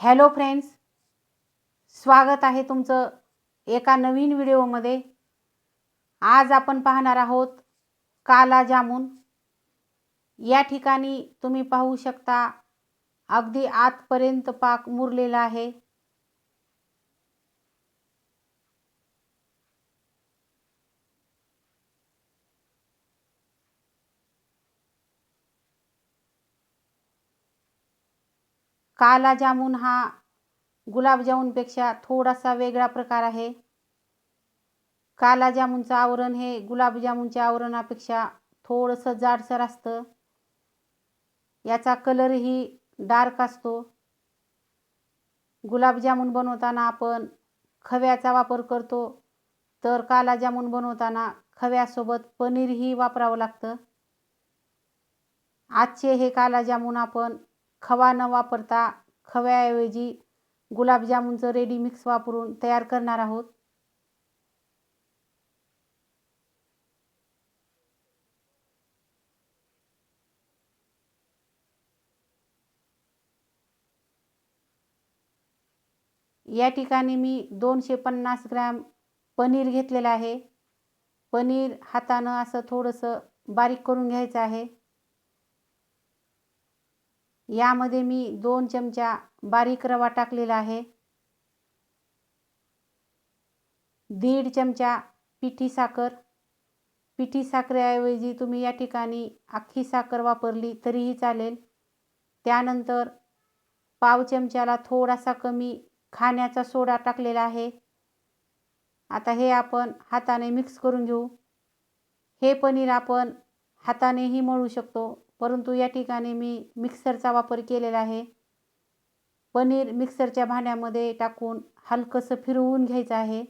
Hello friends स्वागत आहे तुमचं एका नवीन व्हिडिओमध्ये. आज आपण पाहणार आहोत काला जामून. या ठिकाणी तुम्ही पाहू शकता अगदी आतपर्यंत पाक मुरलेला आहे. कालाजामून हा गुलाबजामुनपेक्षा थोडासा वेगळा प्रकार आहे. काला जामुनचं आवरण हे गुलाबजामुनच्या आवरणापेक्षा थोडंसं जाडसर असतं. याचा कलरही डार्क असतो. गुलाबजामुन बनवताना आपण खव्याचा वापर करतो. तर कालाजामुन बनवताना खव्यासोबत पनीरही वापरावं लागतं. आजचे हे कालाजामुन आपण खवा न वापरता खव्याऐवजी गुलाबजामुनचं रेडी मिक्स वापरून तयार करणार आहोत. या ठिकाणी मी दोनशे पन्नास ग्रॅम पनीर घेतलेलं आहे. पनीर हातानं असं थोडंसं बारीक करून घ्यायचं आहे. यामध्ये मी दोन चमचा बारीक रवा टाकलेला आहे. दीड चमचा पिठी साखर. पिठी साखरेऐवजी तुम्ही या ठिकाणी अख्खी साखर वापरली तरीही चालेल. त्यानंतर पाव चमच्याला थोडासा कमी खाण्याचा सोडा टाकलेला आहे. आता हे आपण हाताने मिक्स करून घेऊ. हे पनीर आपण हातानेही मळू शकतो. परंतु या ठिकाणी मी मिक्सरचा वापर केलेला आहे. पनीर मिक्सरच्या भांड्यामध्ये टाकून हलकंसं फिरवून घ्यायचं आहे.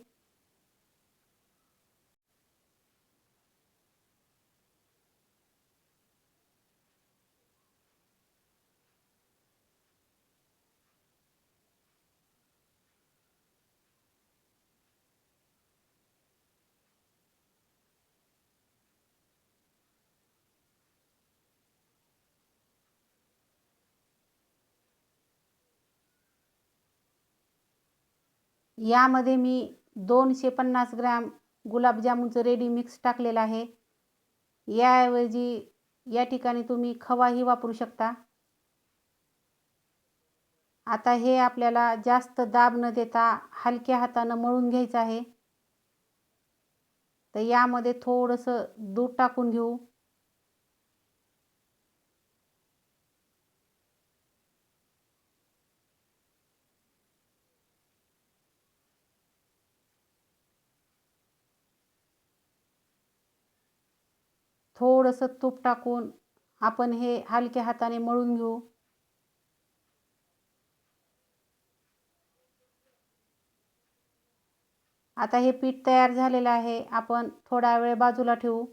यामध्ये मी दोनशे पन्नास ग्रॅम गुलाबजामुनचं रेडी मिक्स टाकलेलं आहे. याऐवजी या ठिकाणी तुम्ही खवाही वापरू शकता. आता हे आपल्याला जास्त दाब न देता हलक्या हातानं मळून घ्यायचं आहे. तर यामध्ये थोडंसं दूध टाकून घेऊ. थोडंसं तूप टाकून आपण हे हलक्या हाताने मळून घेऊ. आता हे पीठ तयार झालेलं आहे. आपण थोडा वेळ बाजूला ठेवू.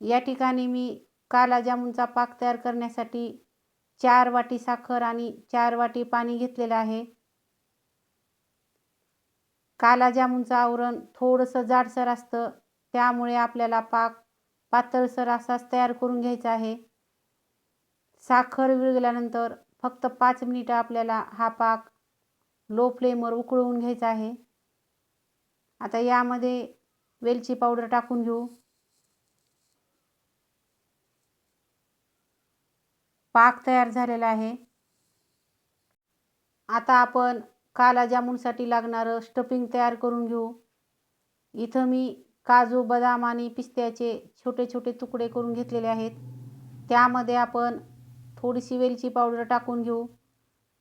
या ठिकाणी मी काला जामुनचा पाक तयार करण्यासाठी चार वाटी साखर आणि चार वाटी पाणी घेतलेलं आहे. कालाजामुनचं आवरण थोडंसं जाडसर असतं. त्यामुळे आपल्याला पाक पातळसर असाच तयार करून घ्यायचा आहे. साखर विरगल्यानंतर फक्त पाच मिनिटं आपल्याला हा पाक लो फ्लेमवर उकळवून घ्यायचा आहे. आता यामध्ये वेलची पावडर टाकून घेऊ. पाक तयार झालेला आहे. आता आपण काला जामुनसाठी लागणारं स्टफिंग तयार करून घेऊ. इथं मी काजू बदाम आणि पिस्त्याचे छोटे छोटे तुकडे करून घेतलेले आहेत. त्यामध्ये आपण थोडीशी वेलची पावडर टाकून घेऊ.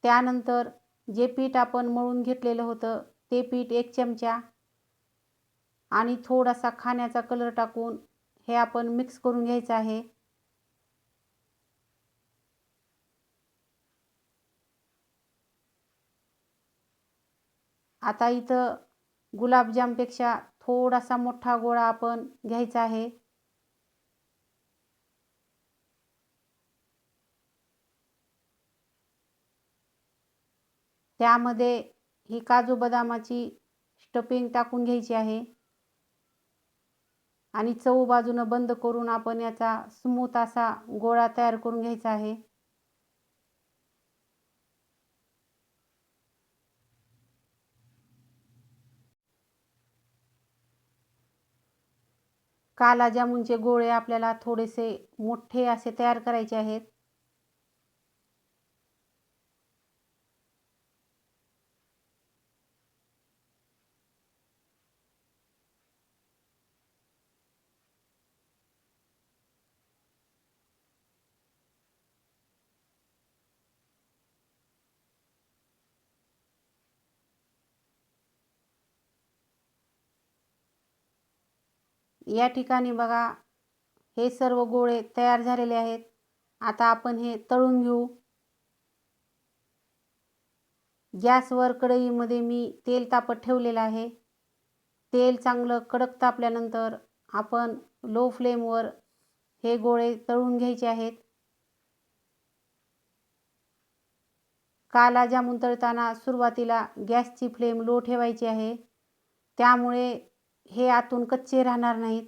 त्यानंतर जे पीठ आपण मळून घेतलेलं होतं ते पीठ एक चमचा आणि थोडासा खाण्याचा कलर टाकून हे आपण मिक्स करून घ्यायचं आहे. आता इथं गुलाबजामपेक्षा थोडासा मोठा गोळा आपण घ्यायचा आहे. त्यामध्ये ही काजू बदामाची स्टपिंग टाकून घ्यायची आहे. आणि चव बाजूनं बंद करून आपण याचा स्मूथ असा गोळा तयार करून घ्यायचा आहे. काला जामुनचे गोळे आपल्याला थोडेसे मोठे असे तयार करायचे आहेत. या ठिकाणी बघा हे सर्व गोळे तयार झालेले आहेत. आता आपण हे तळून घेऊ. गॅसवर कढईमध्ये मी तेल तापत ठेवलेलं आहे. तेल चांगलं कडक तापल्यानंतर आपण लो फ्लेमवर हे गोळे तळून घ्यायचे आहेत. काला जामून तळताना सुरुवातीला गॅसची फ्लेम लो ठेवायची आहे. त्यामुळे हे आतून कच्चे राहणार नाहीत.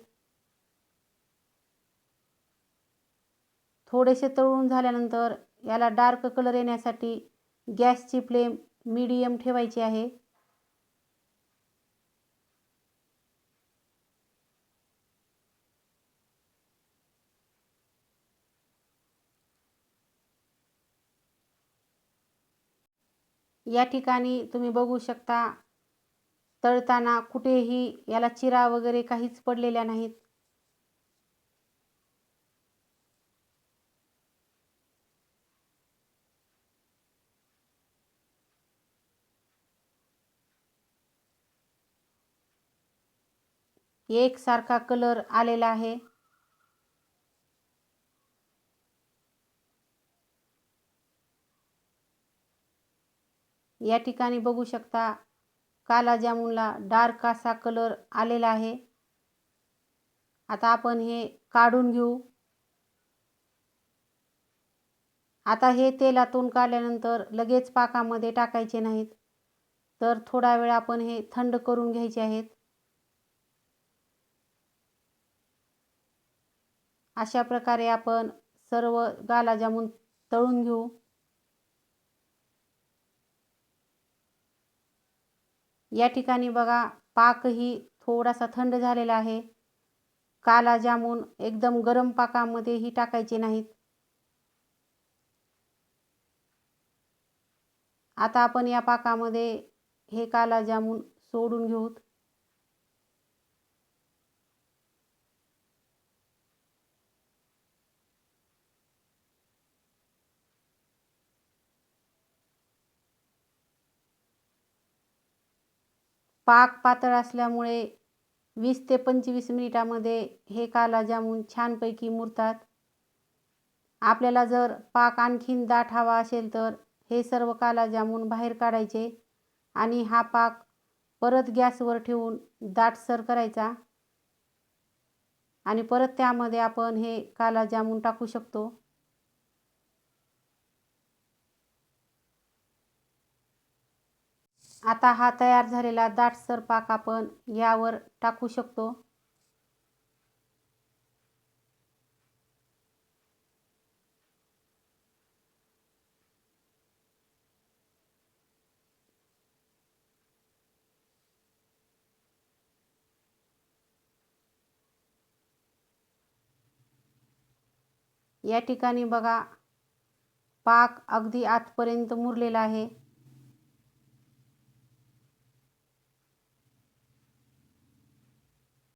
थोडेसे तळून झाल्यानंतर याला डार्क कलर येण्यासाठी गॅसची फ्लेम मीडियम ठेवायची आहे. या ठिकाणी तुम्ही बघू शकता तळताना कुठेही याला चिरा वगैरे काहीच पडलेल्या नाहीत. एकसारखा कलर आलेला आहे. या ठिकाणी बघू शकता काला जामुनला डार्क असा कलर आलेला आहे. आता आपण हे काढून घेऊ. आता हे तेलातून काढल्यानंतर लगेच पाकामध्ये टाकायचे नाहीत. तर थोडा वेळ आपण हे थंड करून घ्यायचे आहेत. अशा प्रकारे आपण सर्व गालाजामून तळून घेऊ. या ठिकाणी बघा पाकही थोडासा थंड झालेला आहे. काला जामून एकदम गरम पाकामध्येही टाकायचे नाहीत. आता आपण या पाकामध्ये हे काला जामून सोडून घेऊत. पाक पातळ असल्यामुळे वीस ते पंचवीस मिनिटामध्ये हे काला जामून छानपैकी मुरतात. आपल्याला जर पाक आणखीन दाट हवा असेल तर हे सर्व काला जामून बाहेर काढायचे आणि हा पाक परत गॅसवर ठेवून दाटसर करायचा आणि परत त्यामध्ये आपण हे काला जामून टाकू शकतो. आता हा तयार झालेला दाटसर पाक आपण यावर टाकू शकतो. या ठिकाणी बघा पाक अगदी आतपर्यंत मुरलेला आहे.